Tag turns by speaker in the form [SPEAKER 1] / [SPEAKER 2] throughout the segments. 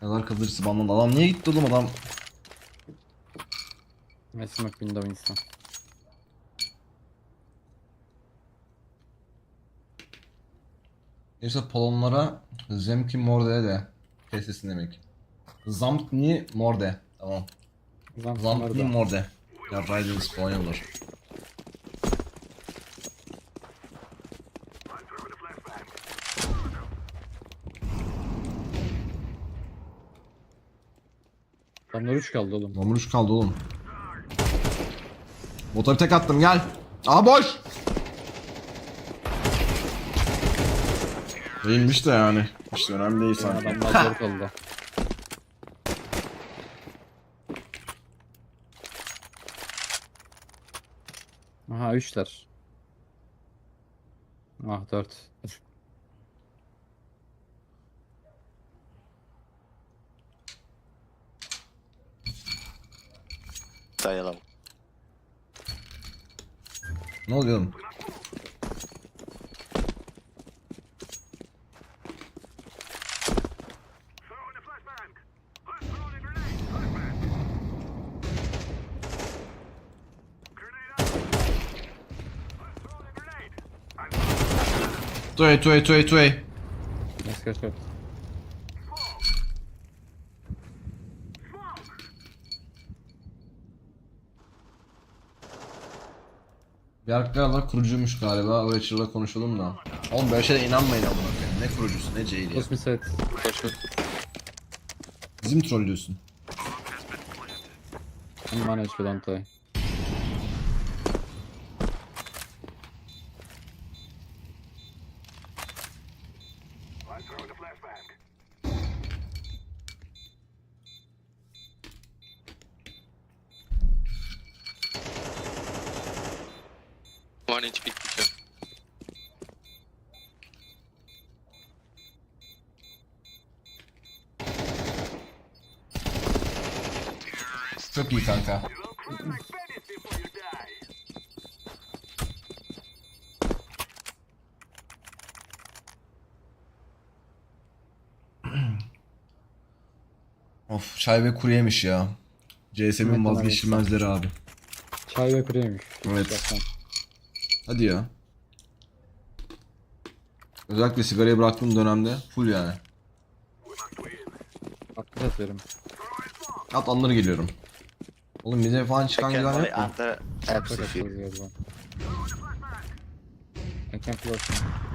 [SPEAKER 1] Kadar kalıcısı banlandı. Adam niye gitti oğlum adam?
[SPEAKER 2] I smoke window insta.
[SPEAKER 1] Neyse Polonlara Zemki Morde de. Kesesin demek. Zamkni Morde. Tamam.
[SPEAKER 2] Zamk
[SPEAKER 1] Zamkni. Morde. Ya Riders Polonyalılar.
[SPEAKER 2] Adamlar 3 kaldı oğlum.
[SPEAKER 1] Nomur 3 kaldı oğlum. Motoru tek attım gel. Aa boş. Değilmiş de yani. İşte önemli değil sanki.
[SPEAKER 2] Adamlar 4 oldu. Aha 3'ler. Ah 4.
[SPEAKER 3] Sayalım.
[SPEAKER 1] Ne oluyor oğlum? Tuey tuey tuey tuey.
[SPEAKER 2] Let's go short.
[SPEAKER 1] Bir arkadaşlar kurucuymuş galiba. O Witcher'la konuşalım da. Oğlum böyle şeylere inanmayın amına koyayım. Ne kurucusu ne
[SPEAKER 2] Push me side.
[SPEAKER 1] Bizim trollüyorsun.
[SPEAKER 2] Manage with Antoy.
[SPEAKER 4] One HP kitchen.
[SPEAKER 1] Çok iyi kanka. of çay ve kuru yemiş ya. CS'min
[SPEAKER 2] Evet,
[SPEAKER 1] vazgeçilmezleri abi.
[SPEAKER 2] Çay ve kuru yemiş.
[SPEAKER 1] Evet.
[SPEAKER 2] Baksan.
[SPEAKER 1] Hadi ya. Özellikle sigarayı bıraktığım dönemde full yani.
[SPEAKER 2] Aklı atıyorum.
[SPEAKER 1] At anları geliyorum. Oğlum bize falan çıkan
[SPEAKER 3] only
[SPEAKER 1] yok mu?
[SPEAKER 2] atıyoruz galiba. I can flash.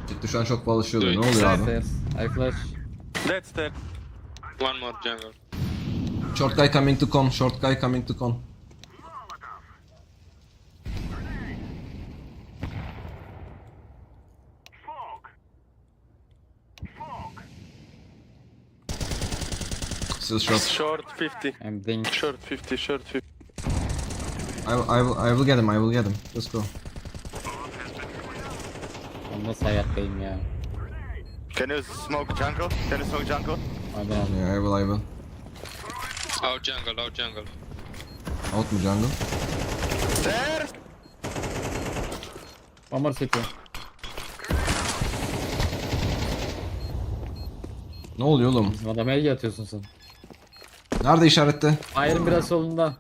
[SPEAKER 1] Ciddi şu an çok fazla
[SPEAKER 4] Dude,
[SPEAKER 1] Ne oluyor abi?
[SPEAKER 2] I flash.
[SPEAKER 3] That's that.
[SPEAKER 4] One more jungle.
[SPEAKER 1] Short guy coming to con. Short guy coming to con. Still short.
[SPEAKER 3] Short 50.
[SPEAKER 2] I'm ding.
[SPEAKER 3] Short 50, short 50.
[SPEAKER 1] I, will- I, will, I will get him. I will get him. Let's go.
[SPEAKER 2] Ben nasıl hayattayım ya?
[SPEAKER 3] Can you smoke jungle? Can you smoke jungle?
[SPEAKER 2] Hadi abi.
[SPEAKER 1] Yeah, I will. I will.
[SPEAKER 4] Out jungle, out jungle.
[SPEAKER 1] Out mu jungle?
[SPEAKER 3] Stairs!
[SPEAKER 2] One more city.
[SPEAKER 1] Ne oluyor oğlum?
[SPEAKER 2] Bizim adama el atıyorsun sen.
[SPEAKER 1] Nerede işarette?
[SPEAKER 2] Iron biraz solunda.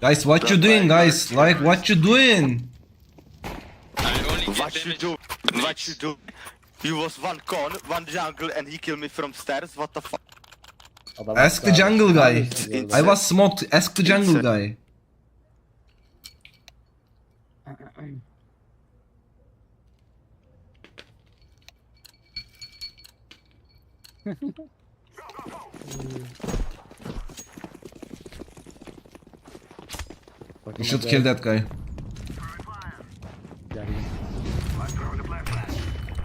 [SPEAKER 1] Guys, what you doing, guys? Like, what you doing?
[SPEAKER 3] What you do? What you do? You was one con, one jungle, and he killed me from stairs. What the fuck?
[SPEAKER 2] Adam
[SPEAKER 1] Ask the jungle guy. I was smoked. Ask the jungle guy. You should kill that guy.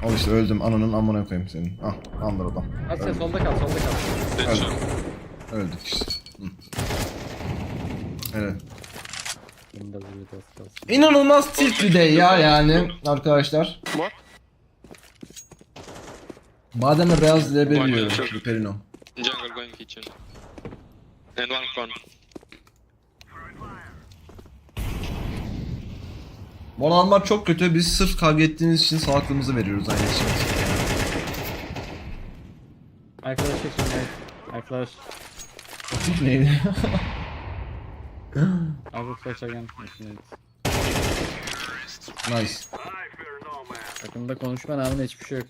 [SPEAKER 1] Al işte öldüm. Ananın amına koyayım senin. Ah, anlar adam.
[SPEAKER 2] Hadi sen solda kal, solda kal.
[SPEAKER 4] Short.
[SPEAKER 1] Öldük işte. Hı. Evet. İnanılmaz tilt bir day ya yani arkadaşlar.
[SPEAKER 3] What?
[SPEAKER 1] Bademle beyaz leblebi
[SPEAKER 4] One minute.
[SPEAKER 1] Luperino.
[SPEAKER 4] Jungle going kitchen. And one con.
[SPEAKER 1] Adamlar çok kötü. Biz sırf kavga ettiğimiz için salaklığımızı veriyoruz aynı için.
[SPEAKER 2] I flash kitchen mate. I flash.
[SPEAKER 1] Neydi?
[SPEAKER 2] I will flash again. if you need.
[SPEAKER 1] nice.
[SPEAKER 2] Takımda konuşma namına hiçbir şey yok.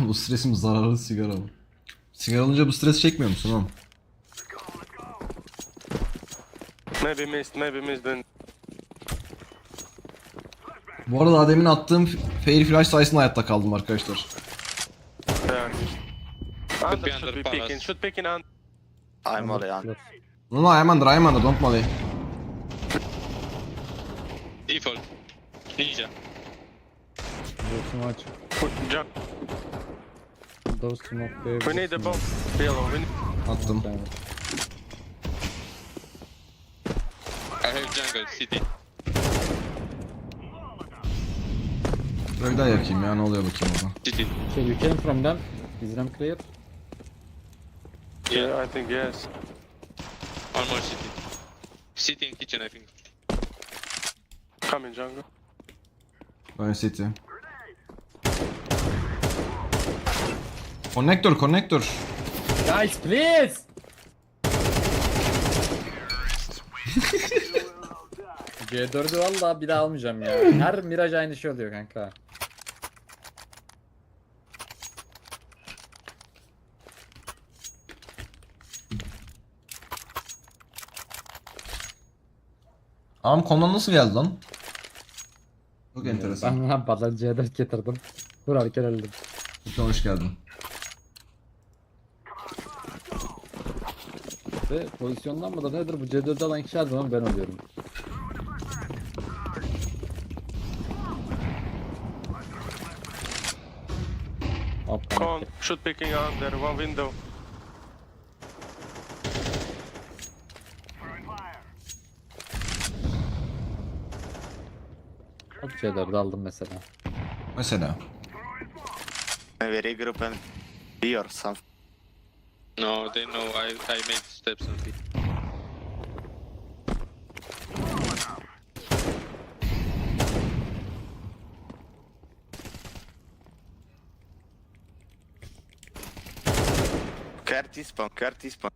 [SPEAKER 1] bu stresim zararlı sigara mı? Sigara alınca bu stres çekmiyor musun oğlum?
[SPEAKER 5] Maybe missed, maybe missed then.
[SPEAKER 1] Bu arada demin attığım fair flash sayesinde hayatta kaldım arkadaşlar.
[SPEAKER 5] Yeah. Under
[SPEAKER 4] be
[SPEAKER 5] should
[SPEAKER 4] under
[SPEAKER 5] be
[SPEAKER 4] palace.
[SPEAKER 5] picking, should pick in under.
[SPEAKER 3] I'm molly on.
[SPEAKER 1] No no I'm under I'm under don't molly.
[SPEAKER 4] Default. Ninja.
[SPEAKER 2] Burası maç.
[SPEAKER 5] Jump.
[SPEAKER 2] Those smoke waves.
[SPEAKER 5] We need a bomb. Yellow, we need...
[SPEAKER 1] Attım.
[SPEAKER 4] I have jungle city.
[SPEAKER 1] Böyle daha yakayım ya ne oluyor bakayım orada.
[SPEAKER 4] City.
[SPEAKER 2] So you came from them. Is them clear?
[SPEAKER 4] Yeah.
[SPEAKER 5] I think yes.
[SPEAKER 4] One more city. City in kitchen I think.
[SPEAKER 5] Come in jungle.
[SPEAKER 1] Going city. Connector connector.
[SPEAKER 2] Guys please! C4'ü valla bir daha almayacağım ya. Her Mirage aynı şey oluyor kanka.
[SPEAKER 1] Ağam konudan nasıl geldi lan? Çok enteresan.
[SPEAKER 2] Ben lan bana C4 getirdim. Vurarken öldüm.
[SPEAKER 1] Lütfen hoş geldin.
[SPEAKER 2] Ve pozisyondan mıdır nedir bu C4'ü alan kişi her zaman ben oluyorum. Hop
[SPEAKER 5] Con, should picking under, one window.
[SPEAKER 2] Hop C4'ü aldım mesela.
[SPEAKER 1] Mesela.
[SPEAKER 3] Maybe regroup and B or something.
[SPEAKER 4] No, they know I, I made steps on
[SPEAKER 2] feet. Carty spawn, carty spawn.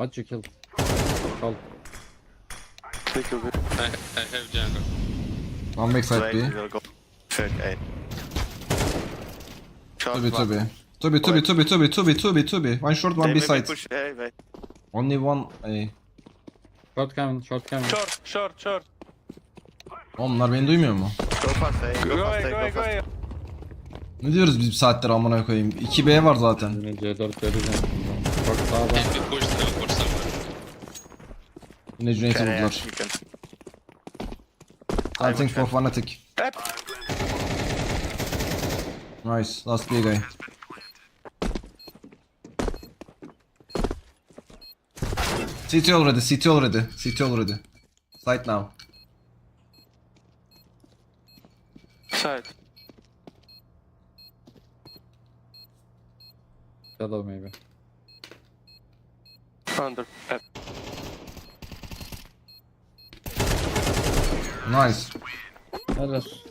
[SPEAKER 2] What you killed? Kal.
[SPEAKER 5] Little bit.
[SPEAKER 4] I, I have jungle.
[SPEAKER 1] One back side
[SPEAKER 3] I
[SPEAKER 1] B.
[SPEAKER 3] will go third A. Short
[SPEAKER 1] Tubi
[SPEAKER 3] one.
[SPEAKER 1] tubi. Tubi tubi tubi tubi tubi tubi tubi. One short one
[SPEAKER 3] They
[SPEAKER 1] B
[SPEAKER 3] maybe
[SPEAKER 1] side.
[SPEAKER 3] push A, wait.
[SPEAKER 1] Only one A.
[SPEAKER 2] Short coming, short coming.
[SPEAKER 5] Short, short, short.
[SPEAKER 1] Bunlar beni duymuyor mu?
[SPEAKER 3] Go fast A,
[SPEAKER 5] Go
[SPEAKER 3] go
[SPEAKER 5] away,
[SPEAKER 3] fast A,
[SPEAKER 5] go
[SPEAKER 3] go
[SPEAKER 5] away, go
[SPEAKER 3] fast
[SPEAKER 5] away.
[SPEAKER 1] Ne diyoruz biz bir saattir amına koyayım? 2B var zaten.
[SPEAKER 2] Yine C4 vereceğim. Short sağdan.
[SPEAKER 4] Be pushed teleport somewhere.
[SPEAKER 1] Yine Cüneyt'i vurdular.
[SPEAKER 3] you can.
[SPEAKER 1] For fanatic. Nice. Last B guy. CT already, CT already, CT already. Site now.
[SPEAKER 5] Side.
[SPEAKER 2] Shadow maybe.
[SPEAKER 5] Under. Nós.
[SPEAKER 1] Olha
[SPEAKER 2] só.